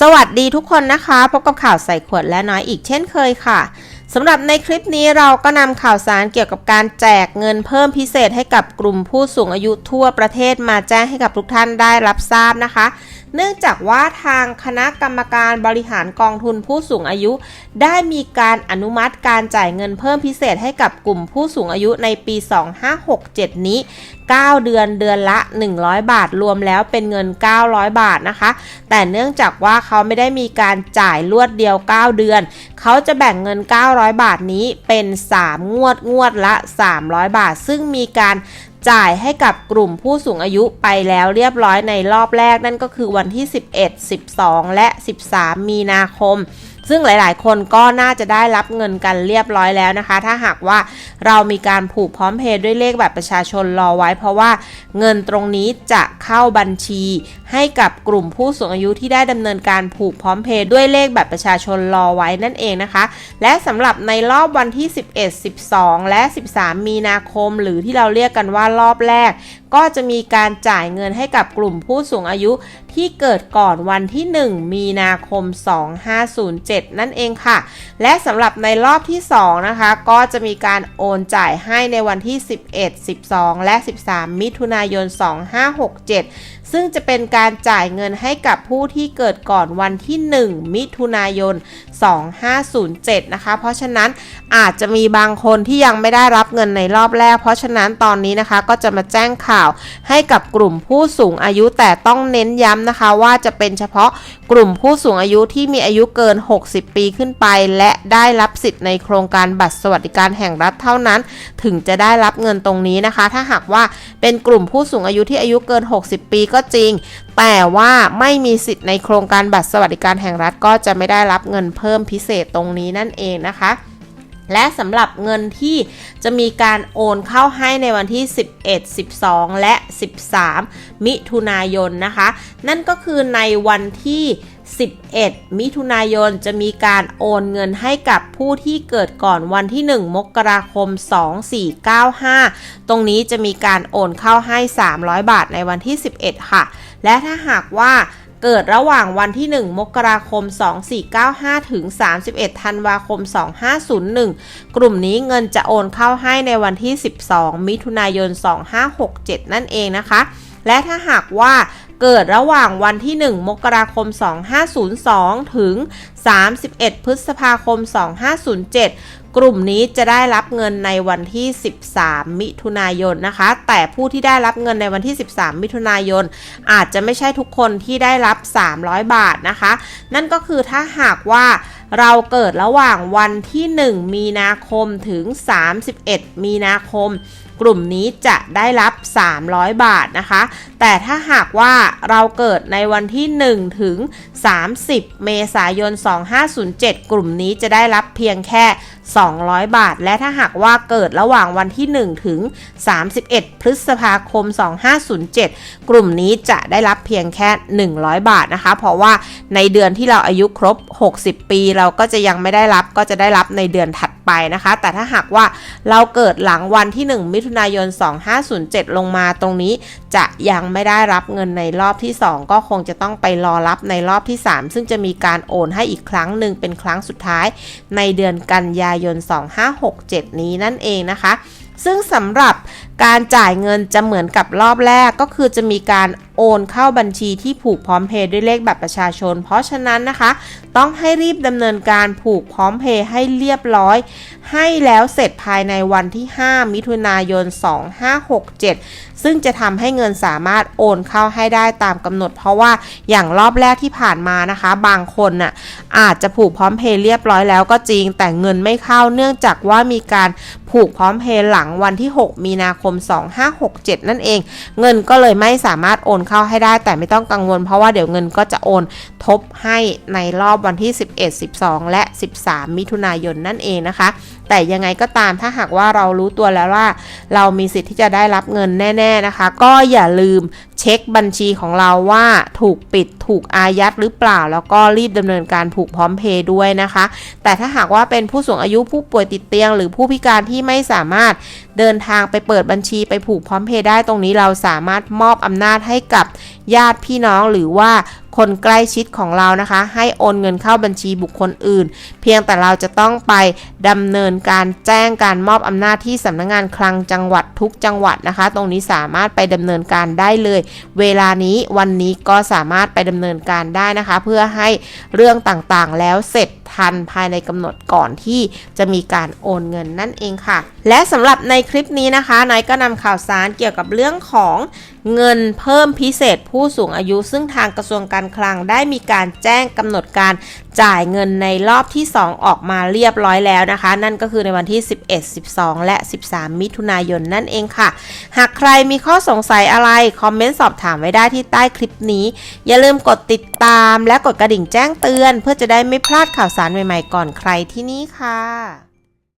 สวัสดีทุกคนนะคะ พบกับข่าวใส่ขวดและน้อยอีกเช่นเคยค่ะสำหรับในคลิปนี้เราก็นำข่าวสารเกี่ยวกับการแจกเงินเพิ่มพิเศษให้กับกลุ่มผู้สูงอายุทั่วประเทศมาแจ้งให้กับทุกท่านได้รับทราบนะคะ เนื่องจากว่าทางคณะกรรมการบริหารกองทุนผู้สูงอายุ ได้มีการอนุมัติการจ่ายเงินเพิ่มพิเศษให้กับกลุ่มผู้สูงอายุในปี 2567 นี้9 เดือนเดือนละ 100 บาทรวมแล้วเป็นเงิน 900 บาทนะคะ แต่เนื่องจากว่าเขาไม่ได้มีการจ่ายรวดเดียว 9 เดือน เขาจะแบ่งเงิน 900 บาทนี้เป็น 3 งวดงวดละ 300 บาท ซึ่งมีการจ่ายให้กับกลุ่มผู้สูงอายุไปแล้วเรียบร้อยในรอบแรกนั่นก็คือวันที่ 11 12 และ 13 มีนาคม ซึ่งหลาย ๆ คนก็น่าจะได้รับเงินกันเรียบร้อยแล้วนะคะ ถ้าหากว่าเรามีการผูกพร้อมเพย์ด้วยเลขแบบประชาชนรอไว้ เพราะว่าเงินตรงนี้จะเข้าบัญชี ให้กับกลุ่มผู้สูงอายุที่ได้ดำเนินการผูกพร้อมเพย์ด้วยเลขแบบประชาชนรอไว้นั่นเองนะคะ และสำหรับในรอบวันที่ 11 12 และ 13 มีนาคม หรือที่เราเรียกกันว่ารอบแรก ก็จะมีการจ่ายเงินให้กับกลุ่มผู้สูงอายุที่เกิดก่อนวันที่ 1 มีนาคม 2507นั่นเองค่ะ และสำหรับในรอบที่ 2 นะคะ ก็จะมีการโอนจ่ายให้ในวันที่ 11 12 และ 13 มิถุนายน 2567ซึ่งจะเป็นการจ่ายเงินให้กับผู้ที่เกิดก่อนวันที่ 1 มิถุนายน 2507 นะคะ เพราะฉะนั้นอาจจะมีบางคนที่ยังไม่ได้รับเงินในรอบแรก เพราะฉะนั้นตอนนี้นะคะก็จะมาแจ้งข่าวให้กับกลุ่มผู้สูงอายุแต่ต้องเน้นย้ำนะคะว่าจะเป็นเฉพาะกลุ่มผู้สูงอายุที่มีอายุเกิน 60 ปีขึ้นไป และได้รับสิทธิ์ในโครงการบัตรสวัสดิการแห่งรัฐเท่านั้น ถึงจะได้รับเงินตรงนี้นะคะ ถ้าหากว่าเป็นกลุ่มผู้สูงอายุที่อายุเกิน 60 ปีก็จริง แต่ว่าไม่มีสิทธิ์ในโครงการบัตรสวัสดิการแห่งรัฐก็จะไม่ได้รับเงินเพิ่มพิเศษตรงนี้นั่นเองนะคะและสำหรับเงินที่จะมีการโอนเข้าให้ในวันที่ 11 12 และ 13 มิถุนายนนะคะ นั่นก็คือในวันที่ 11 มิถุนายนจะมีการโอนเงินให้กับผู้ที่เกิดก่อนวันที่ 1 มกราคม 2495 ตรงนี้จะมีการโอนเข้าให้ 300 บาทในวันที่ 11 ค่ะ และถ้าหากว่าเกิดระหว่างวันที่ 1 มกราคม 2495 ถึง 31 ธันวาคม 2501 กลุ่มนี้เงินจะโอนเข้าให้ในวันที่ 12 มิถุนายน 2567 นั่นเองนะคะ และถ้าหากว่า เกิดระหว่างวันที่ 1 มกราคม 2502 ถึง 31 พฤษภาคม 2507 กลุ่มนี้จะได้รับเงินในวันที่ 13 มิถุนายนนะคะ แต่ผู้ที่ได้รับเงินในวันที่ 13 มิถุนายน อาจจะไม่ใช่ทุกคนที่ได้รับ 300 บาทนะคะ นั่นก็คือถ้าหากว่าเราเกิดระหว่างวันที่ 1 มีนาคมถึง 31 มีนาคม กลุ่มนี้จะได้รับ 300 บาทนะคะ แต่ถ้าหากว่าเราเกิดในวันที่ 1 ถึง 30 เมษายน2507 กลุ่มนี้จะได้รับเพียงแค่ 200 บาท และถ้าหากว่าเกิดระหว่างวันที่ 1 ถึง 31 พฤษภาคม 2507 กลุ่มนี้จะได้รับเพียงแค่ 100 บาทนะคะ เพราะว่าในเดือนที่เราอายุครบ 60 ปี เราก็จะยังไม่ได้รับก็จะได้รับในเดือนถัด ไปนะคะ แต่ถ้าหากว่าเราเกิดหลังวันที่ 1 มิถุนายน 2507 ลงมาตรงนี้จะยังไม่ได้รับเงินในรอบที่ 2 ก็คงจะต้องไปรอรับในรอบที่ 3 ซึ่งจะมีการโอนให้อีกครั้งหนึ่งเป็นครั้งสุดท้ายในเดือนกันยายน 2567 นี้นั่นเองนะคะซึ่งสำหรับ การจ่ายเงินจะเหมือนกับรอบแรกก็คือจะมีการโอนเข้าบัญชีที่ผูกพร้อมเพย์ด้วยเลขบัตรประชาชน เพราะฉะนั้นนะคะ ต้องให้รีบดำเนินการผูกพร้อมเพย์ให้เรียบร้อย ให้แล้วเสร็จภายในวันที่ 5 มิถุนายน 2567 ซึ่งจะทำให้เงินสามารถโอนเข้าให้ได้ตามกำหนด เพราะว่าอย่างรอบแรกที่ผ่านมานะคะ บางคนน่ะอาจจะผูกพร้อมเพย์เรียบร้อยแล้วก็จริง แต่เงินไม่เข้าเนื่องจากว่ามีการผูกพร้อมเพย์หลังวันที่ 6 มีนาคม2567 นั่นเอง เงินก็เลยไม่สามารถโอนเข้าให้ได้ แต่ไม่ต้องกังวลเพราะว่าเดี๋ยวเงินก็จะโอนทบให้ในรอบวันที่ 11 12 และ 13 มิถุนายนนั่นเองนะคะ แต่ยังไงก็ตามถ้าหากว่าเรารู้ตัวแล้วว่า เรามีสิทธิ์ที่จะได้รับเงินแน่ๆนะคะ ก็อย่าลืมเช็คบัญชีของเราว่าถูกปิดถูกอายัดหรือเปล่า แล้วก็รีบดำเนินการผูกพร้อมเพย์ด้วยนะคะ แต่ถ้าหากว่าเป็นผู้สูงอายุผู้ป่วยติดเตียง หรือผู้พิการที่ไม่สามารถเดินทางไปเปิดบัญชีไปผูกพร้อมเพย์ได้ตรงนี้เราสามารถมอบอำนาจให้กับญาติพี่น้องหรือว่า คนใกล้ชิดของเรานะคะ ให้โอนเงินเข้าบัญชีบุคคลอื่น เพียงแต่เราจะต้องไปดำเนินการแจ้งการมอบอำนาจที่สำนักงานคลังจังหวัดทุกจังหวัดนะคะ ตรงนี้สามารถไปดำเนินการได้เลย เวลานี้วันนี้ก็สามารถไปดำเนินการได้นะคะ เพื่อให้เรื่องต่างๆ แล้วเสร็จทันภายในกำหนดก่อนที่จะมีการโอนเงินนั่นเองค่ะ และสำหรับในคลิปนี้นะคะนายก็นำข่าวสารเกี่ยวกับเรื่องของเงินเพิ่มพิเศษผู้สูงอายุ ซึ่งทางกระทรวงการการคลังได้มีการแจ้งกำหนดการจ่ายเงินในรอบที่ 2 ออกมาเรียบร้อยแล้วนะคะ นั่นก็คือในวันที่ 11 12 และ 13 มิถุนายนนั่นเองค่ะ หากใครมีข้อสงสัยอะไร คอมเมนต์สอบถามไว้ได้ที่ใต้คลิปนี้ อย่าลืมกดติดตามและกดกระดิ่งแจ้งเตือน เพื่อจะได้ไม่พลาดข่าวสารใหม่ๆก่อนใครที่นี่ค่ะ